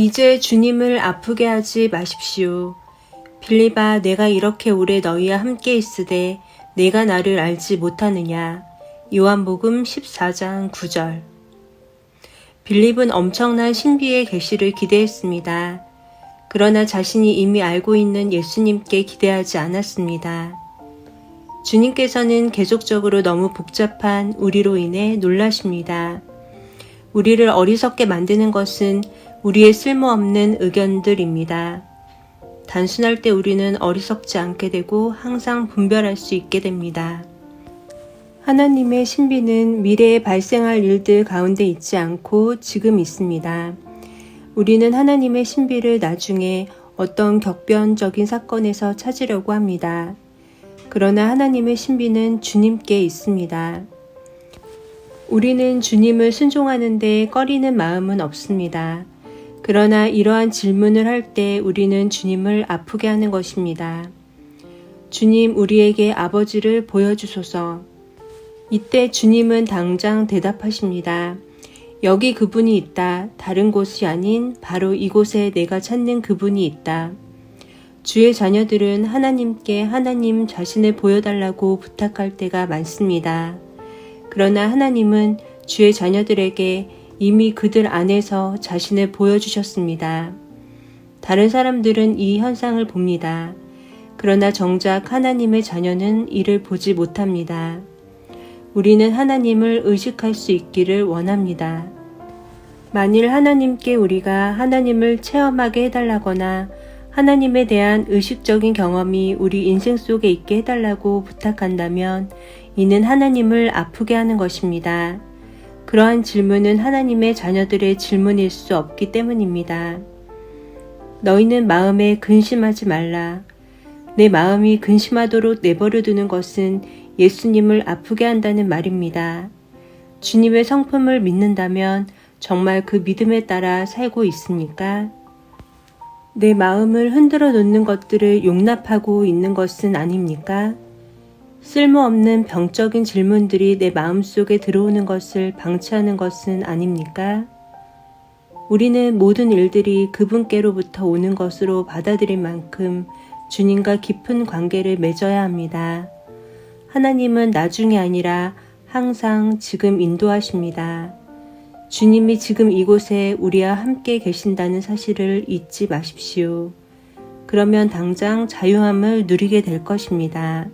이제 주님을 아프게 하지 마십시오. 빌리바 내가 이렇게 오래 너희와 함께 있으되 내가 나를 알지 못하느냐. 요한복음 14장 9절 빌립은 엄청난 신비의 계시를 기대했습니다. 그러나 자신이 이미 알고 있는 예수님께 기대하지 않았습니다. 주님께서는 계속적으로 너무 복잡한 우리로 인해 놀라십니다. 우리를 어리석게 만드는 것은 우리의 쓸모없는 의견들입니다. 단순할 때 우리는 어리석지 않게 되고 항상 분별할 수 있게 됩니다. 하나님의 신비는 미래에 발생할 일들 가운데 있지 않고 지금 있습니다. 우리는 하나님의 신비를 나중에 어떤 격변적인 사건에서 찾으려고 합니다. 그러나 하나님의 신비는 주님께 있습니다. 우리는 주님을 순종하는데 꺼리는 마음은 없습니다. 그러나 이러한 질문을 할 때 우리는 주님을 아프게 하는 것입니다. 주님, 우리에게 아버지를 보여주소서. 이때 주님은 당장 대답하십니다. 여기 그분이 있다. 다른 곳이 아닌 바로 이곳에 내가 찾는 그분이 있다. 주의 자녀들은 하나님께 하나님 자신을 보여달라고 부탁할 때가 많습니다. 그러나 하나님은 주의 자녀들에게 이미 그들 안에서 자신을 보여주셨습니다. 다른 사람들은 이 현상을 봅니다. 그러나 정작 하나님의 자녀는 이를 보지 못합니다. 우리는 하나님을 의식할 수 있기를 원합니다. 만일 하나님께 우리가 하나님을 체험하게 해달라거나 하나님에 대한 의식적인 경험이 우리 인생 속에 있게 해달라고 부탁한다면 이는 하나님을 아프게 하는 것입니다. 그러한 질문은 하나님의 자녀들의 질문일 수 없기 때문입니다. 너희는 마음에 근심하지 말라. 내 마음이 근심하도록 내버려 두는 것은 예수님을 아프게 한다는 말입니다. 주님의 성품을 믿는다면 정말 그 믿음에 따라 살고 있습니까? 내 마음을 흔들어 놓는 것들을 용납하고 있는 것은 아닙니까? 쓸모없는 병적인 질문들이 내 마음속에 들어오는 것을 방치하는 것은 아닙니까? 우리는 모든 일들이 그분께로부터 오는 것으로 받아들일 만큼 주님과 깊은 관계를 맺어야 합니다. 하나님은 나중이 아니라 항상 지금 인도하십니다. 주님이 지금 이곳에 우리와 함께 계신다는 사실을 잊지 마십시오. 그러면 당장 자유함을 누리게 될 것입니다.